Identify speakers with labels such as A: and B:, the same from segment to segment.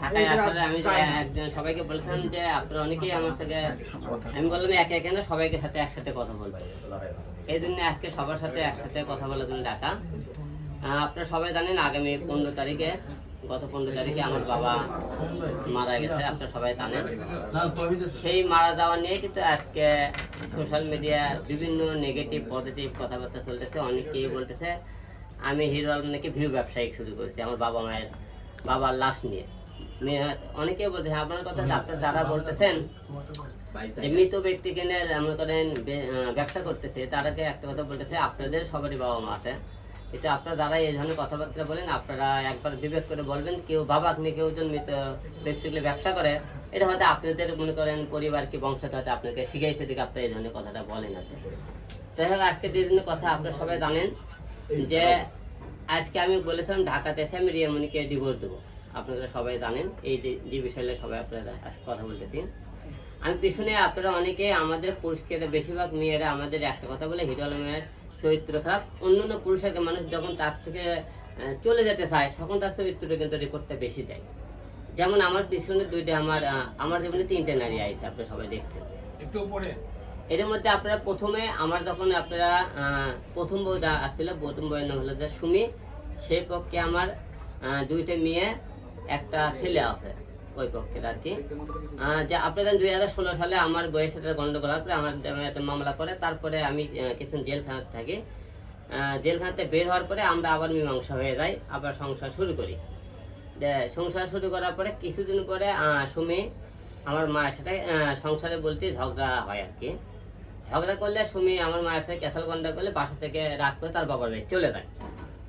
A: ঢাকায় আসলে আমি সবাইকে বলেছিলাম যে আপনারা অনেকেই আমার সাথে আমি বললাম একে একে না সবাইকে সাথে একসাথে কথা বলব। এই জন্য আজকে সবার সাথে একসাথে কথা বলার জন্য ডাকা। আপনারা সবাই জানেন আগামী পনেরো তারিখে গত পনেরো তারিখে আমার বাবা মারা গেছে আপনারা সবাই জানেন। সেই মারা যাওয়া নিয়ে কিন্তু আজকে সোশ্যাল মিডিয়া বিভিন্ন নেগেটিভ পজিটিভ কথাবার্তা চলতেছে অনেকেই বলতেছে আমি হিরো আলম নাকি ভিউ ব্যবসায়িক শুরু করেছি আমার বাবা মায়ের বাবার লাশ নিয়ে। মেয়ে- অনেকেই বলতেছে আপনার কথা আপনার যারা বলতেছেন মৃত ব্যক্তিকে নিয়ে মনে করেন ব্যবসা করতেছে তারাকে একটা কথা বলতেছে আপনাদের সবারই বাবা মা আছে। কিন্তু আপনারা যারা এই ধরনের কথাবার্তা বলেন আপনারা একবার বিবেক করে বলবেন কেউ বাবা নিয়ে কেউ জন মৃত ব্যক্তিগুলো ব্যবসা করে এটা হয়তো আপনাদের মনে করেন পরিবার কি বংশতে হয়তো আপনাকে শিখাইছে দিকে আপনারা এই ধরনের কথাটা বলেন আছে যাই হোক আজকে যে কথা আপনারা সবাই জানেন যে আজকে আমি বলেছিলাম, ঢাকাতে এসে আমি রিয়ামণিকে ডিভোর্স দেবো। আপনারা সবাই জানেন, এই যে বিষয়ে সবাই আপনারা কথা বলতেছি আমি পিছনে আপনারা অনেকে আমাদের পুরুষকে বেশিরভাগ মেয়েরা আমাদের একটা কথা বলে, হিরো আলমের চরিত্র খারাপ। অন্য অন্য পুরুষকে মানুষ যখন তার থেকে চলে যেতে চায়, তখন তার চরিত্রটা কিন্তু রিপোর্টটা বেশি দেয়। যেমন আমার পিছনে দুইটা, আমার আমার জীবনে তিনটে নারী আইছে, আপনারা সবাই দেখছেন।
B: একটু উপরে।
A: এর মধ্যে আপনারা প্রথমে আমার যখন আপনারা প্রথম বই যা আসছিল, প্রথম বইয়ের নাম হলো যে সুমি, সেই পক্ষে আমার দুইটা মেয়ে, একটা ছেলে আছে ওই পক্ষের আর কি। যে আপনাদের দুই হাজার ষোলো সালে আমার বইয়ের সাথে গন্ডগোল হওয়ার পরে আমার একটা মামলা করে, তারপরে আমি কিছু জেলখানাতে থাকি। জেলখানাতে বের হওয়ার পরে আমরা আবার মীমাংসা হয়ে যাই, আবার সংসার শুরু করি। যে সংসার শুরু করার পরে কিছুদিন পরে সুমি আমার মায়ের সাথে সংসারে বলতে ঝগড়া হয় আর কি। ঝগড়া করলে সুমি আমার মায়ের সাথে ক্যাসাল গন্ডা করলে বাসা থেকে রাগ করে তার বাবার বাড়ি চলে যায়।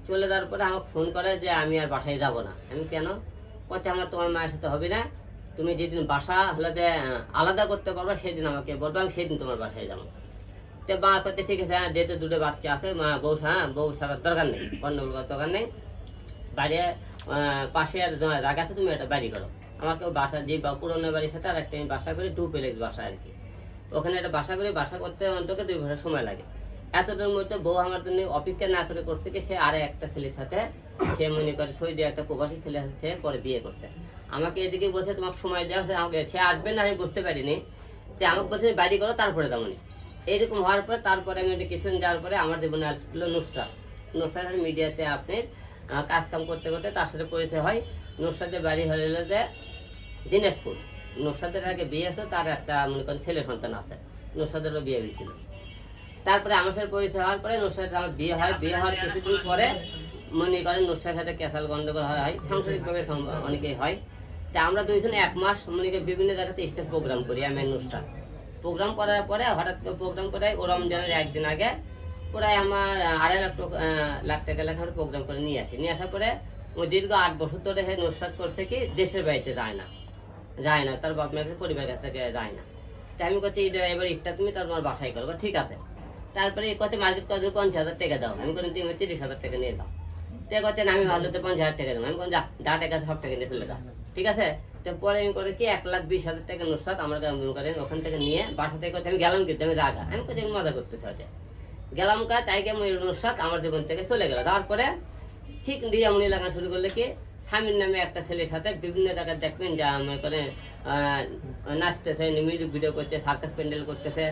A: চলে যাওয়ার পরে আমাকে ফোন করে যে আমি আর বাসায় যাব না। আমি কেন? কত আমার তোমার মায়ের সাথে হবে না। তুমি যেদিন বাসা হলে আলাদা করতে পারবা, সেদিন আমাকে বলব, আমি সেদিন তোমার বাসায় যাব। তো মা করতে ঠিক আছে হ্যাঁ যেহেতু দুটো বাচ্চা আছে, মা, বউ হ্যাঁ বউ সারার দরকার নেই গন্ডগোল করার দরকার নেই। বাড়ি পাশে আর জায়গা আছে, তুমি একটা বাড়ি করো। আমাকে বাসা, যে বা- পুরোনো বাড়ির সাথে আর একটা আমি বাসা করি টু প্লেস বাসা আর কি। ওখানে একটা বাসা করে বাসা করতে অন্তত দুই ঘণ্টা সময় লাগে। এতটার মধ্যে বউ আমার জন্য অপেক্ষা না করে করছে কি সে আরে একটা ছেলের সাথে সে মনে করে সই দিয়ে একটা প্রবাসী ছেলে সে পরে বিয়ে করছে। আমাকে এদিকে বলছে তোমাকে সময় দেওয়া হচ্ছে আমাকে সে আসবে না আমি বুঝতে পারিনি। সে আমাকে বলছে বাড়ি করো তারপরে তেমনই এইরকম হওয়ার পরে তারপরে আমি একটু কিছুদিন যাওয়ার পরে আমার জীবনে আসলো নুসরাত। নুসরাত মিডিয়াতে আপনি আহ, কাজ কাম করতে করতে তার সাথে পরিচয় হয়। নুসরাতের বাড়ি হলো যে দিনাজপুর। নুসরাতের আগে বিয়ে হতো তার একটা মনে করেন ছেলে সন্তান আছে নুসরাতেরও বিয়ে হয়েছিল। তারপরে আমার সাথে পরিচয় হওয়ার পরে নুসরাতের আমার বিয়ে হয়, বিয়ে হওয়ার কিছুদিন পরে মনে করেন নুসরাতের সাথে ক্যাসাল গন্ডগোল হয় সাংসারিকভাবে অনেকেই হয়। তা আমরা দুইজনে এক মাস মনে করি বিভিন্ন জায়গাতে স্টেজ প্রোগ্রাম করি, আমি নুসরাত প্রোগ্রাম করার পরে হঠাৎ করে প্রোগ্রাম করে ও রমজানের একদিন আগে প্রায় আমার আড়াই লাখ লাখ টাকা লেখা আমরা প্রোগ্রাম করে নিয়ে আসি। নিয়ে আসার পরে ও দীর্ঘ আট বছর ধরে সে নুসরাত করছে কি, দেশের বাড়িতে যায় না। যায় না, তার বাপ মায়ের পরিবার কাছ যায় না। তা আমি ঈদের এবার ঈদটা তুমি তোমার বাসায় করব, ঠিক আছে। তারপরে কথা মার্কেট কত পঞ্চাশ হাজার টাকা দাও। আমি কোনো তুমি তিরিশ হাজার টাকা নিয়ে দাও তো কথা আমি ভালো তো পঞ্চাশ হাজার টাকা দেবো। আমি কোন যা যা টাকা সব টাকা নিয়ে চলে যাও ঠিক আছে? তো পরে আমি করে কি, এক লাখ বিশ হাজার টাকা নুসরাত আমার মনে ওখান থেকে নিয়ে বাসা থেকে আমি গেলাম কিন্তু আমি জাগা। আমি কোথায় আমি মজা করতেছি হয়তো গেলাম কা তাই কেমন নুসরাত আমার জীবন থেকে চলে গেল। তারপরে ঠিক দিয়ে রিয়ামনি লাগা শুরু করলে কি স্বামীর নামে একটা ছেলের সাথে বিভিন্ন জায়গায় দেখবেন যা মনে করে নাচতেছে মিউজিক ভিডিও করছে সার্কাস প্যান্ডেল করতেছে।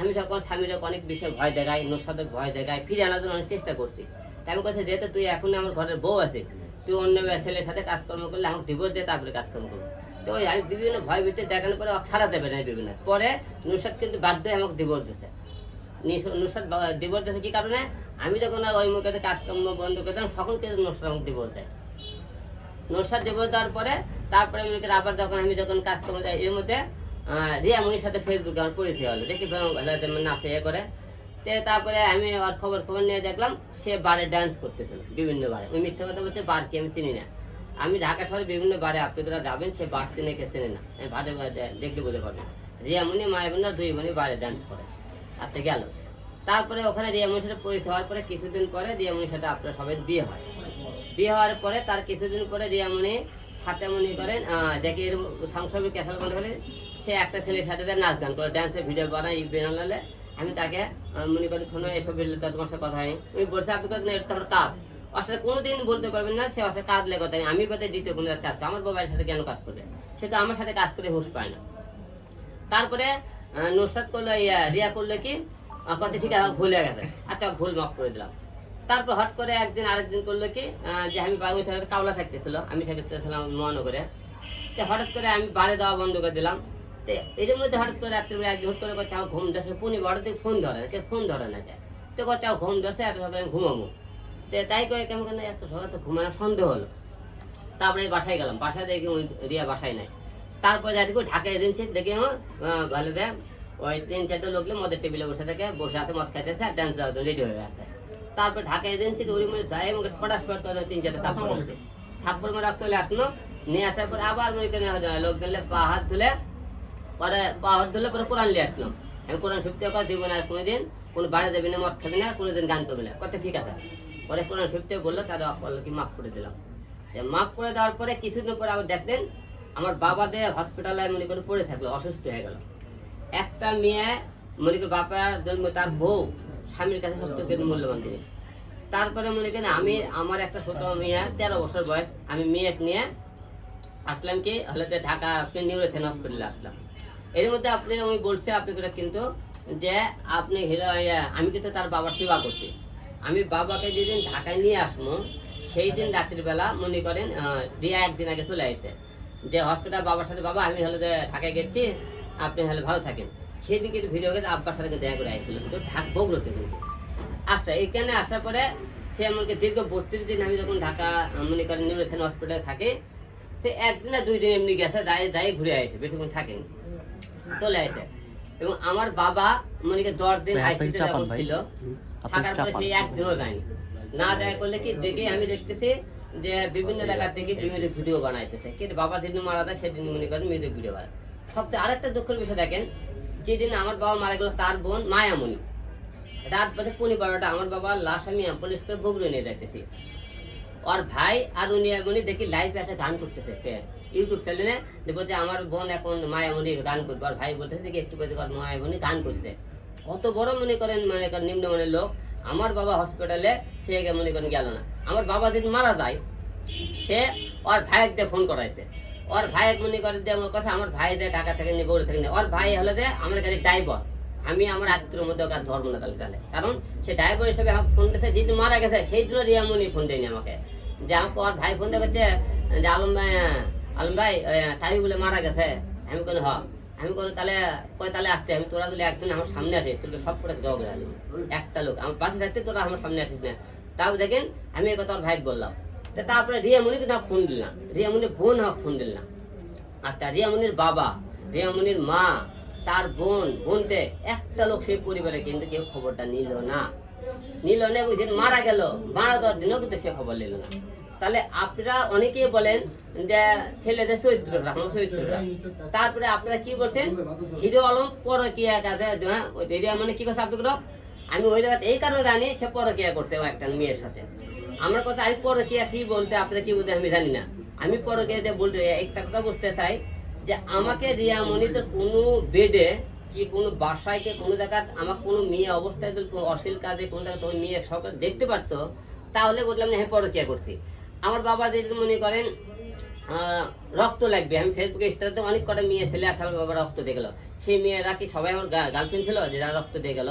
A: আমি তখন স্বামীর অনেক বিষয়ে ভয় দেখাই নোসাদক ভয় দেখাই, ফিরে আনার জন্য অনেক চেষ্টা করছি। তাই আমি কথা যেহেতু তুই এখন আমার ঘরের বউ আছিস। তুই অন্য ছেলের সাথে কাজকর্ম করলে আমাকে ডিভোর্স দিয়ে তারপরে কাজকর্ম করব। তো আমি বিভিন্ন ভয় ভিতরে দেখানোর পরে ছাড়া দেবে না বিভিন্ন। পরে নুসাদ কিন্তু বাধ্য হয়ে আমাকে ডিভোর্স দিয়েছে। নুসরাত ডিভোর্স দিয়েছে কি কারণে? আমি যখন ওই মুখে কাজকর্ম বন্ধ করতাম কিন্তু নুসরাত আমাকে ডিভোর্স দেয়। নুসরাত দেবো দেওয়ার পরে তারপরে করি আবার যখন আমি যখন কাজকর্ম যাই, এর মধ্যে রিয়া মুনির সাথে ফেসবুকে আমার পরিচয় হলো। দেখি নাচে ইয়ে করে। তো তারপরে আমি ওর খবর খবর নিয়ে দেখলাম, সে বারে ডান্স করতেছিল, বিভিন্ন বারে। ওই মিথ্যা কথা বলতে বার কি আমি চিনি না। আমি ঢাকা শহরে বিভিন্ন বারে আপনি আপনারা যাবেন, সে বার চিনে কে চেনে না। আমি বারে দেখলে বলে পারবেন রিয়া মুনি মায়ের বোন দুই বোনই বারে ডান্স করে। আচ্ছা গেল। তারপরে ওখানে রিয়ামনির সাথে পরিচয় হওয়ার পরে কিছুদিন পরে রিয়ামনির সাথে আপনার সবাই বিয়ে হয়। বিয়ে হওয়ার পরে তার কিছুদিন পরে রিয়ামনি হাতে মনে করেন দেখি এরকম সংসবে ক্যাসাল করে ফেলে সে একটা ছেলের সাথে নাচ গান করে ডান্সের ভিডিও বানায় বানালে আমি তাকে মনে করি কোনো এসব তোমার সাথে কথা হয়নি। আমি বলছি, আপনি কথা এটা তো আমার কাজ সাথে কোনোদিন বলতে পারবেন না, সে সাথে কাজ লেগে কথা। আমি বাদে দ্বিতীয় কোনো কাজ আমার বাবার সাথে কেন কাজ করবে? সে তো আমার সাথে কাজ করে হুঁশ পায় না। তারপরে নুসরাত করল, ইয়া, রিয়া করল কি? কথা ঠিক আছে, ভুলে গেছে। আর আচ্ছা ভুল মাফ করে দিলাম। তারপর হট করে একদিন আরেকদিন করল কি যে আমি বাবু থেকে কাওলা থাকতেছিল আমি থাকতেছিলাম মহানগরে। তো হঠাৎ করে আমি বাড়ি দেওয়া বন্ধ করে দিলাম। তো এর মধ্যে হঠাৎ করে রাত্রিবেলা এক হুট করে আমার ঘুম ধরছে। পুনি বড় থেকে ফোন ধরে না ফোন ধরে না যায় তো আমার ঘুম ধরছে, এত সকালে আমি ঘুমাবো। তো তাই করে কেমন কেন এত সকালে তো ঘুমানো সন্দেহ হলো। তারপরে বাসায় গেলাম। বাসায় দেখি রিয়া বাসায় নাই। তারপরে দেখি ঢাকায় এজেন্সি দেখি আমার ভালো দেয়। ওই তিন চারটে লোক নিয়ে মদের টেবিলে বসে থাকে, বসে আছে, মদ খাইতেছে, আর ডান্স দেওয়ার রেডি হয়ে আছে তারপর ঢাকা এজেন্সির ওর মধ্যে যাই আমাকে ফটাস ফট করে তিন চারটে থাপ্পড় থাপ্পড় মারা চলে আসলো নিয়ে আসার পর আবার মনে করে লোক গেলে পা হাত ধুলে পরে পা হাত ধুলে পরে কোরআন নিয়ে আসলাম আমি কোরআন সত্যি কথা দিব না কোনোদিন কোনো বাড়ি দেবে না মদ খাবি না কোনোদিন গান করবি না। কথা ঠিক আছে। পরে কোরআন সত্যি বলল তারা কি মাফ করে দিলাম। মাফ করে দেওয়ার পরে কিছুদিন পরে আবার দেখলেন আমার বাবা যে হসপিটালে মনে করে পড়ে থাকল অসুস্থ হয়ে গেল। একটা মেয়ে মনে করি বাবা তার বউ স্বামীর কাছে সবথেকে মূল্যবান জিনিস। তারপরে মনে করেন আমি, আমার একটা ছোট মেয়ে, তেরো বছর বয়স, আমি মেয়ে নিয়ে আসলাম কি, হলে ঢাকা আপনি নিউরোথেন হসপিটালে আসলাম। এর মধ্যে আপনি, আমি বলছি আপনি কিন্তু যে আপনি হিরো আমি কিন্তু তার বাবার সেবা করছি। আমি বাবাকে যেদিন ঢাকায় নিয়ে আসব, সেই দিন রাত্রিবেলা মনে করেন দিয়া একদিন আগে চলে আসছে যে হসপিটাল বাবার সাথে, বাবা, আমি হলেতে ঢাকায় গেছি, আপনি হলে ভালো থাকেন। কিন্তু ভিডিও গেছে আব্বার সাথে দেখা করে আসছিল কিন্তু ঢাক বগুড়োতে কিন্তু আসটা এইখানে আসার পরে সে আমাকে দীর্ঘ বত্রিশ দিন আমি যখন ঢাকা মনে করেন নিউরোথেন হসপিটালে থাকি সে একদিন না দুই দিন এমনি গেছে দাঁড়িয়ে দাঁড়িয়ে ঘুরে আসে বেশিক্ষণ থাকেনি চলে আসে। এবং আমার বাবা মনে করেন দশ দিন আইসিতে ছিল থাকার পরে। সেই একদিনও যায়নি। না দেখা করলে কি দেখে আমি দেখতেছি যে বিভিন্ন জায়গা থেকে বিভিন্ন ভিডিও বানাইতেছে। কিন্তু বাবা যেদিন মারা যায় সেদিন মনে করেন মিউজিক ভিডিও বানায়। সবচেয়ে আরেকটা দুঃখের বিষয় দেখেন যেদিন আমার বাবা মারা গেল তার বোন মায়ামণি। রাত বাজে পনেরো বারোটা, আমার বাবার লাশ আমি পুলিশ করে বগুড়ে নিয়ে যাইতেছি। ওর ভাই আর উনি এমনি দেখি লাইভ আছে, গান করতেছে ইউটিউব চ্যানেলে দেখব যে আমার বোন এখন মায়া মায়ামণি গান করবে। আর ভাই বলতেছে, দেখি একটু করে মায়ামণি গান করছে কত বড় মনে করেন মনে করেন নিম্নমানের লোক। আমার বাবা হসপিটালে গে মনে করেন গেল না। আমার বাবা যেদিন মারা যায়, সে ওর দিয়ে ফোন করাইছে। ওর ভাই মনে করে দিয়ে আমার কথা, আমার ভাই দিয়ে টাকা থেকে, নিয়ে বড় থেকে ওর ভাই হলো যে, আমার গাড়ির ড্রাইভার আমি আমার আত্মীয় মধ্যে ওকে ধর্ম না তাহলে তাহলে। কারণ সে ড্রাইভার হিসেবে আমাকে ফোন দিয়েছে যেদিন মারা গেছে, সেই দিনও রিয়ামনি ফোন দেয়নি আমাকে। যে আমাকে ওর ভাই ফোন করছে যে আলম ভাই আলম ভাই তাই বলে মারা গেছে। আমি কোনো হ। আমি কোনো তাহলে কয় তাহলে আসতে? আমি তোরা যদি একজন আমার সামনে আসে তোকে সব করে জগ রাখলি একটা লোক, আমার পাশে থাকতে তোরা আমার সামনে আসিস না। তাও দেখেন, আমি এই কথা ওর ভাই বললাম। তো তারপরে রিয়ামণিকে না ফোন দিলাম রিয়ামণির বোন আমাকে ফোন দিলাম আচ্ছা রিয়ামণির বাবা, রিয়ামণির মা তার বোন, বোনতে একটা লোক সেই পরিবারে কিন্তু কেউ খবরটা নিল না। নিল না দিন মারা গেল। মারা দেওয়ার দিনও কিন্তু সে খবর নিল না। তাহলে আপনারা অনেকেই বলেন যে ছেলেদের চরিত্রটা, আমার চরিত্রটা। তারপরে আপনারা কি বলছেন? হিরো আলম পরকিয়া কাছে হ্যাঁ মানে কি করছে আপনি আমি ওই জায়গাতে এই কারণে জানি সে পরকিয়া করছে একটা মেয়ের সাথে। আমার কথা, আমি পরকিয়া কি বলতে, আপনারা কি বলতে আমি জানি না। আমি পরকিয়া দিয়ে বলতে, একটা কথা বুঝতে চাই যে আমাকে রিয়ামণি তো কোনো বেডে কি কোনো বাসায় কোনো জায়গায় আমার কোনো মেয়ে অবস্থায় যদি অশ্লীল কাজে কোনো জায়গায় ওই মেয়ে সরকার দেখতে পারতো, তাহলে বললাম হ্যাঁ পরকিয়া করছি। আমার বাবা যদি মনে করেন রক্ত লাগবে, আমি ফেসবুকে স্টারতে অনেক কটা মেয়ে ছেলে আছে, আমার বাবা রক্ত দিয়ে সেই মেয়েরা কি সবাই আমার গার্লফ্রেন্ড ছিল, যে যারা রক্ত দিয়ে গেল?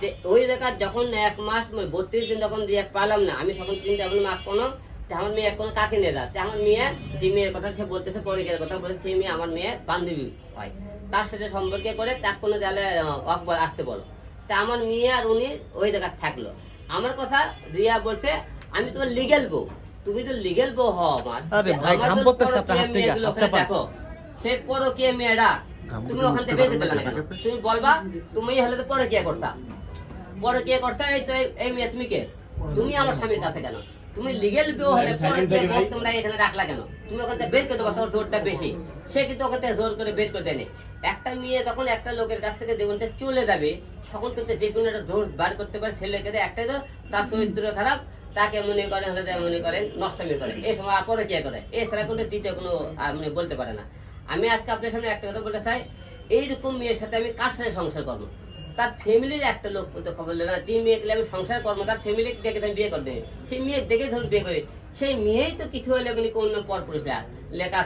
A: যে ওই জায়গায় যখন এক মাস, বত্রিশ দিন যখন রিয়াক্ট পালাম না, আমি তখন চিন্তা ভাবলাম আর কোনো আমার মেয়ে কোনো কাকে নিয়ে যা আমার মেয়ে যে মেয়ের কথা সে বলতেছে পরিকের কথা বলে সেই মেয়ে আমার মেয়ে বান্ধবী হয়। তার সাথে সম্পর্কে করে তার কোনো জালে অকবর আসতে বলো। তা আমার মেয়ে আর উনি ওই জায়গায় থাকল। আমার কথা রিয়া বলছে আমি তোমার লিগেল বউ। তুমি তো লিগেল বউ হও আমার। দেখো। সে পরকীয়া মেয়েরা তুমি ওখান থেকে বের করতে পারলে না তুমি বলবা তুমি হলে তো পরকীয়া করছা। পরে কে করছা এই তো এই- এই মেয়ে তুমি কে? তুমি আমার স্বামীর কাছে কেন? তুমি লিগেল বিয়ে হলে পরকীয়া বউ তোমরা এখানে রাখলা কেন? তুমি ওখান থেকে বের করে দেবো তোমার জোরটা বেশি। সে কিন্তু ওখান থেকে জোর করে বের করে দেয়নি। একটা মেয়ে তখন একটা লোকের কাছ থেকে চলে যাবে তখন কিন্তু যে কোনো একটা দোষ বার করতে পারে ছেলেকে একটাই তো তার চরিত্র খারাপ তাকে মনে করে হলে মনে করেন নষ্টমী করে। এই সময় পরে কে করে? এছাড়া কিন্তু দ্বিতীয় কোনো আর মানে বলতে পারে না। আমি আজকে আপনার সামনে একটা কথা বলতে চাই। এইরকম মেয়ের সাথে আমি কার সাথে সংসার করব? তার ফ্যামিলির একটা লোক তো খবর না যে মেয়ে গেলে আমি সংসার কর্ম তার ফ্যামিলি দেখে আমি বিয়ে করতে সেই মেয়ে দেখে ধরুন বিয়ে করে। সেই মেয়েই তো কিছু হলে মানে অন্য পর পুরুষরা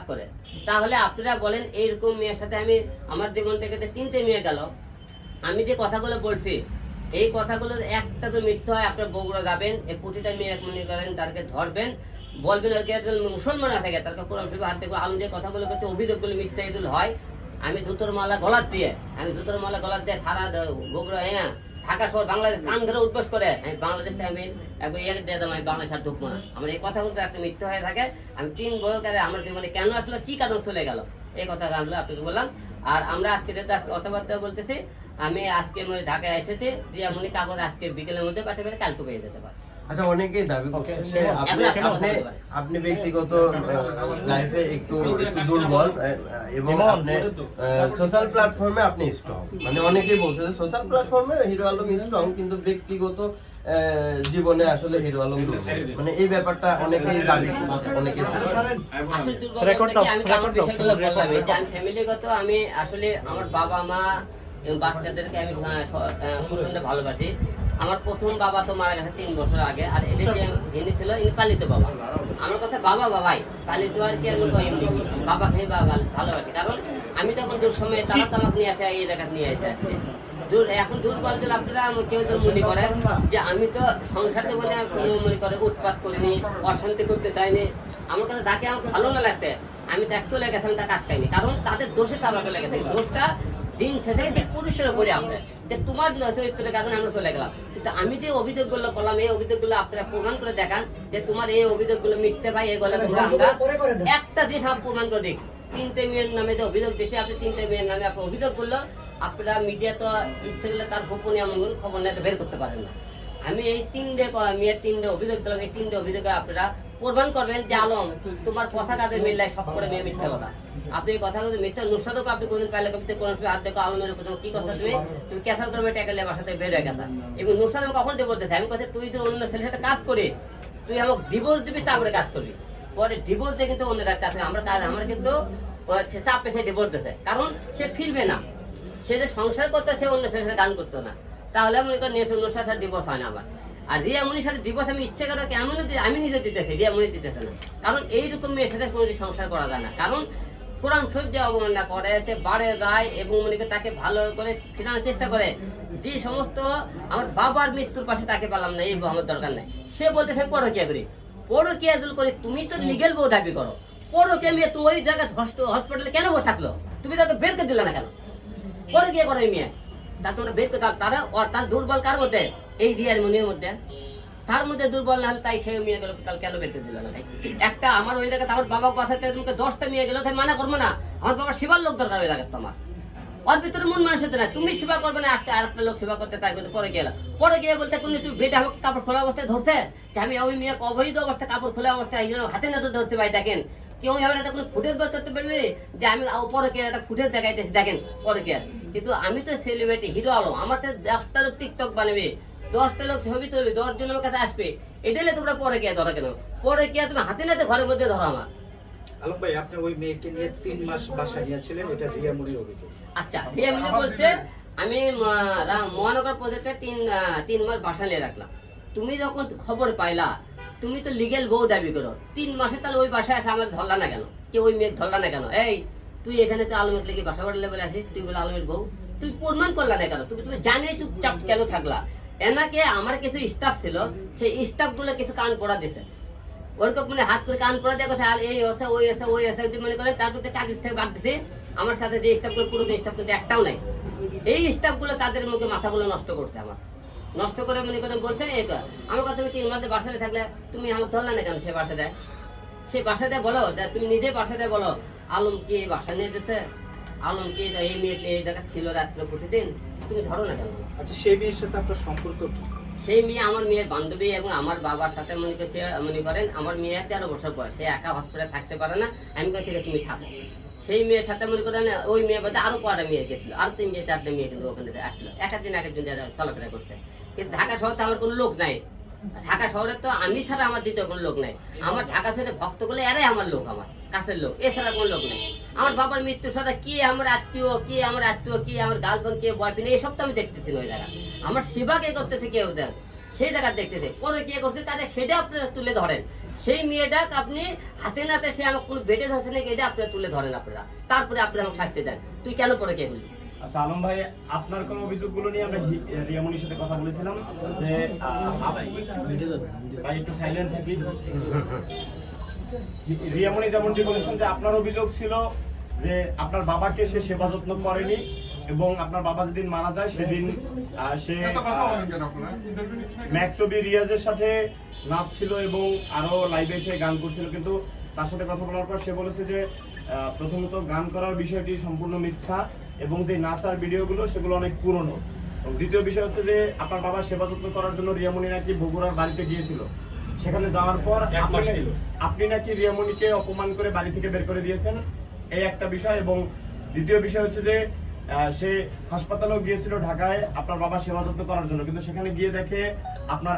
A: করে। তাহলে আপনারা বলেন, এইরকম মেয়ের সাথে আমি, আমার জীবন থেকে তিনটে মেয়ে গেল। আমি যে কথাগুলো বলছি, এই কথাগুলো একটা তো মিথ্যে হয়, আপনার বগুড়া যাবেন, এই প্রতিটা মেয়ে মনে করেন তাকে ধরবেন, বলবেন আর কি মুসলমান থাকে তার কোরআন শরীফ হাত আলম যে কথাগুলো করতে অভিযোগগুলো মিথ্যা হয়। আমি জুতোর মালা গলার দিয়ে, আমি জুতোর মালা গলার দিয়ে সারা বগুড়া হ্যাঁ ঢাকা শহর বাংলাদেশ কান ধরে উদ্বোস করে। আমি বাংলাদেশ আমি একবার ইয়ে দিয়ে দেবো আমি বাংলাদেশ আর ঢুকবো না। আমার এই কথাগুলো একটা মিথ্যে হয়ে থাকে। আমি তিন বয়সকালে আমার জীবনে কেন আসলো, কি কারণ চলে গেল, এই কথা আমি আপনাকে বললাম। আর আমরা আজকে যেটা আজকে কথাবার্তা বলতেছি, আমি আজকে মানে ঢাকায় এসেছি, দিয়ে আমি কাগজ আজকে বিকেলের মধ্যে পাঠিয়ে কালকে পেয়ে যেতে পারে
B: আচ্ছা অনেকেই দাবি করছে আপনি আপনি আপনি ব্যক্তিগত লাইফে একটু একটু দুর্বল এবং আপনি সোশ্যাল প্ল্যাটফর্মে আপনি স্ট্রং মানে অনেকেই বলছে যে সোশ্যাল প্ল্যাটফর্মে হিরো আলম স্ট্রং কিন্তু ব্যক্তিগত জীবনে আসলে হিরো আলম দুর্বল। মানে এই ব্যাপারটা অনেকেই দাবি করছে অনেকেই
A: ফ্যামিলিগত আমি আসলে আমার বাবা মা বাচ্চাদেরকে আমি ভালোবাসি। আমার প্রথম বাবা তো মারা গেছে তিন বছর আগে আর এটা যে যিনি ছিল ইনি পালিত বাবা। আমার কথা বাবা বাবাই পালিত আর কি আমি এমনি বাবা খেয়ে বাবা ভালোবাসি। কারণ আমি তখন দূর সময় তারা তো আমাকে নিয়ে আসে এই জায়গা নিয়ে আসে দূর এখন দূর বলতে আপনারা আমাকে কেউ তো মনে করেন যে আমি তো সংসার জীবনে আর কোনো মনে করে উৎপাত করিনি অশান্তি করতে চাইনি। আমার কাছে তাকে আমার ভালো না লাগছে আমি ট্যাক্স চলে গেছে আমি তাকে আটকাইনি। কারণ তাদের দোষে তারা চলে গেছে। দোষটা দিন শেষে পুরুষের উপরে যে তোমার চরিত্রের কারণে আমরা চলে গেলাম। কিন্তু আমি যে অভিযোগগুলো করলাম এই অভিযোগগুলো আপনারা প্রমাণ করে দেখান যে তোমার এই অভিযোগগুলো মিথ্যে ভাই এগুলো তোমরা আমরা একটা জিনিস আমার প্রমাণ করে দিক তিনটে মেয়ের নামে যে অভিযোগ দিচ্ছে আপনি তিনটে মেয়ের নামে আপনার অভিযোগ করল আপনারা মিডিয়া তো ইচ্ছে করলে তার গোপনীয় এমন কোনো খবর নিয়ে তো বের করতে পারেন না। আমি এই তিনটে মেয়ের তিনটে অভিযোগ দিলাম এই তিনটে অভিযোগে আপনারা প্রমাণ করবেন যে আলম, তোমার কথা কাজে মিললাই সব করে মেয়ে মিথ্যা কথা। আপনি কথা কথা মিথ্যা নুসাদকে আপনি কোনদিন পাইলে কবিতে কোন হাত দেখো, আলমের কথা কি কথা তুমি? তুমি ক্যাসাল করবে টাকালে বাসাতে বের হয়ে গেছা এবং নুসাদ কখন দিতে আমি কথা তুই তো অন্য ছেলের সাথে কাজ করিস, তুই আমাকে ডিভোর্স দিবি, তারপরে কাজ করবি। পরে ডিভোর্স দিয়ে কিন্তু অন্য কাজ আমরা কাজ, আমরা কিন্তু চাপ পেছে ডিভোর্স দিছে কারণ সে ফিরবে না। সে যে সংসার করতে, সে অন্য ছেলের সাথে গান করতো না। তাহলে মনে করেন সাথে ডিভোর্স হয় না আবার। আর রিয়া মুনির সাথে ডিভোর্স আমি ইচ্ছে করে কেমন আমি নিজে দিতেছি, রিয়া মুনি দিতেছে না। কারণ এইরকম মেয়ের সাথে কোনো সংসার করা যায় না। কারণ কোরআন শরীফ যে অবমাননা করে, সে বাড়ে, যায় এবং মনে করে তাকে ভালো করে ফেরানোর চেষ্টা করে। যে সমস্ত আমার বাবার মৃত্যুর পাশে তাকে পেলাম না, এই আমার দরকার নাই। সে বলতেছে, পরকিয়া করি। পরকিয়া দূর করে তুমি তো লিগেল বউ দাবি করো। পরকিয়া মেয়ে তুমি ওই জায়গায় হসপিটালে কেন বসে থাকল? তুমি তাকে বের করে দিলে না কেন? পরে গিয়ে করে মেয়ে। তার তোমরা বের করে তারা তার দুর্বল কার মধ্যে? এই রিয়ার মনির মধ্যে। তার মধ্যে দুর্বল না তাই সেই মেয়ে গেল, তাহলে কেন করে দিল না একটা আমার ওই জায়গাতে আমার বাবা বাসাতে তোমাকে দশটা মেয়ে গেল তাই মানা করব না। আমার বাবার সেবার লোক দরকার ওই জায়গাতে তোমার। ওর ভিতরে মন মানুষ হতে না তুমি সেবা করবে না, একটা আর একটা লোক সেবা করতে তাই কিন্তু পরে গেল। পরে গিয়ে বলতে কোন, তুই বেটা আমাকে কাপড় খোলা অবস্থায় ধরছে? যে আমি ওই মেয়ে অবৈধ অবস্থায় কাপড় খোলা অবস্থায় এই জন্য হাতে না তো ধরছে ভাই, দেখেন? কেউ এমন একটা কোনো ফুটেজ বের করতে পারবে? যে আমি পরে কে একটা ফুটেজ দেখাইতেছি, দেখেন? পরে কে কিন্তু আমি তো সেলিব্রিটি হিরো আলম আমার তো দশটা লোক টিকটক বানাবে। দশটা লোক ছবি তুলবে দশ জন আমার কাছে আসবে। এটালে তোমরা পরে কে ধরো কেন? পরে কে তুমি হাতে নাতে ঘরের মধ্যে ধরো আমার।
C: আলম ভাই আপনি ওই মেয়েকে নিয়ে তিন মাস বাসায় নিয়েছিলেন এটা রিয়ামুড়ির অভিযোগ।
A: আচ্ছা এমনি বলছে আমি মহানগর প্রজেক্টে তিন তিন মাস বাসা নিয়ে রাখলাম। তুমি যখন খবর পাইলা তুমি তো লিগেল বউ দাবি করো। তিন মাসে তাহলে ওই বাসায় এসে আমার ধরলা না কেন? কে ওই মেয়ে ধরলা না কেন? এই তুই এখানে তো আলমের লেগে বাসা বাড়ি লেভেলে আসিস তুই বলে আলমের বউ। তুই প্রমাণ করলা না কেন? তুমি তুমি জানিয়ে চুপচাপ কেন থাকলা? এনাকে আমার কিছু স্টাফ ছিল, সেই স্টাফগুলো কিছু কান পড়া দিছে। ওরকম মানে হাত করে কান পড়া দেওয়া কথা এই আছে ওই আছে ওই আছে মনে করেন, তারপর চাকরি থেকে বাদ দিছে। আমার সাথে যে স্টাফগুলো, পুরো স্টাফ কিন্তু একটাও নাই। এই স্টাফগুলো তাদের মুখে মাথাগুলো নষ্ট করছে আমার। নষ্ট করে মনে করেন বলছে, এই আমার কথা তুমি তিন মাসে বাসায় থাকলে তুমি আমাকে ধরলে না কেন সে বাসা দেয়? সে বাসা দেয় বলো তুমি নিজে বাসা দেয় বলো, আলম কি বাসা নিয়ে দিছে আলম কি এই মেয়ে, এই জায়গা ছিল রাত্রে প্রতিদিন? তুমি ধরো না কেন?
C: আচ্ছা সেই মেয়ের সাথে আপনার সম্পর্ক কি?
A: সেই মেয়ে আমার মেয়ের বান্ধবী এবং আমার বাবার সাথে মনে করছে মনে করেন আমার মেয়ে তেরো বছর বয়স। সে একা হসপিটালে থাকতে পারে না আমি কাছে থেকে তুমি থাকো? সেই মেয়ের সাথে মনে করেন ওই মেয়ে বলতে আরও কটা মেয়ে গেছিল? আরও তিন মেয়ে চারটে মেয়ে কিন্তু ওখানে আসলো একাদিন আগের দিন চলাফেরা করছে। কিন্তু ঢাকা শহরে তো আমার কোনো লোক নাই। ঢাকা শহরে তো আমি ছাড়া আমার দ্বিতীয় কোনো লোক নাই। আমার ঢাকা শহরে ভক্তগুলো এরাই আমার লোক আমার, কাছের লোক, এছাড়া কোনো লোক নেই। আমার বাবার মৃত্যুর সাথে কি আমার আত্মীয়, কি আমার আত্মীয়, কি আমার গার্লফ্রেন্ড কে বয়ফ্রেন্ড এইসব তো আমি দেখতেছি ওই জায়গা। আমার সেবা কে করতেছে কেউ দেন সেই জায়গা দেখতেছে। পরে কে করছে তাহলে সেটা আপনারা তুলে ধরেন। সেই মেয়েটাক আপনি হাতে নাতে সে আমার কোনো বেডে ধরছে নাকি, এটা আপনারা তুলে ধরেন আপনারা। তারপরে আপনারা আমাকে শাস্তি দেন। তুই কেন পরে কে বললি?
D: আচ্ছা আলম ভাই আপনার কোন অভিযোগগুলো নিয়ে আমরা রিয়ামনির সাথে কথা বলেছিলাম যে ভাই একটু সাইলেন্ট থাকি রিয়ামনি যেমনটি বলেছেন যে আপনার অভিযোগ ছিল যে আপনার বাবাকে সে সেবা যত্ন করেনি এবং আপনার বাবা যেদিন মারা যায় সেদিন সে ম্যাক্সবি রিয়াজের সাথে নাচছিল এবং আরও লাইভে এসে গান করছিল কিন্তু তার সাথে কথা বলার পর সে বলেছে যে প্রথমত গান করার বিষয়টি সম্পূর্ণ মিথ্যা। এবং যে নাচার ভিডিওগুলো সেগুলো অনেক পুরনো। এবং দ্বিতীয় বিষয় হচ্ছে যে আপনার বাবা সেবা যত্ন করার জন্য রিয়ামণি নাকি বগুড়ার বাড়িতে গিয়েছিল। সেখানে যাওয়ার পর আপনি- নাকি রিয়ামণিকে অপমান করে বাড়ি থেকে বের করে দিয়েছেন? এই একটা বিষয়। এবং দ্বিতীয় বিষয় হচ্ছে যে আহ, সে হাসপাতালেও গিয়েছিল ঢাকায় আপনার বাবা সেবা যত্ন করার জন্য। কিন্তু সেখানে গিয়ে দেখে আপনার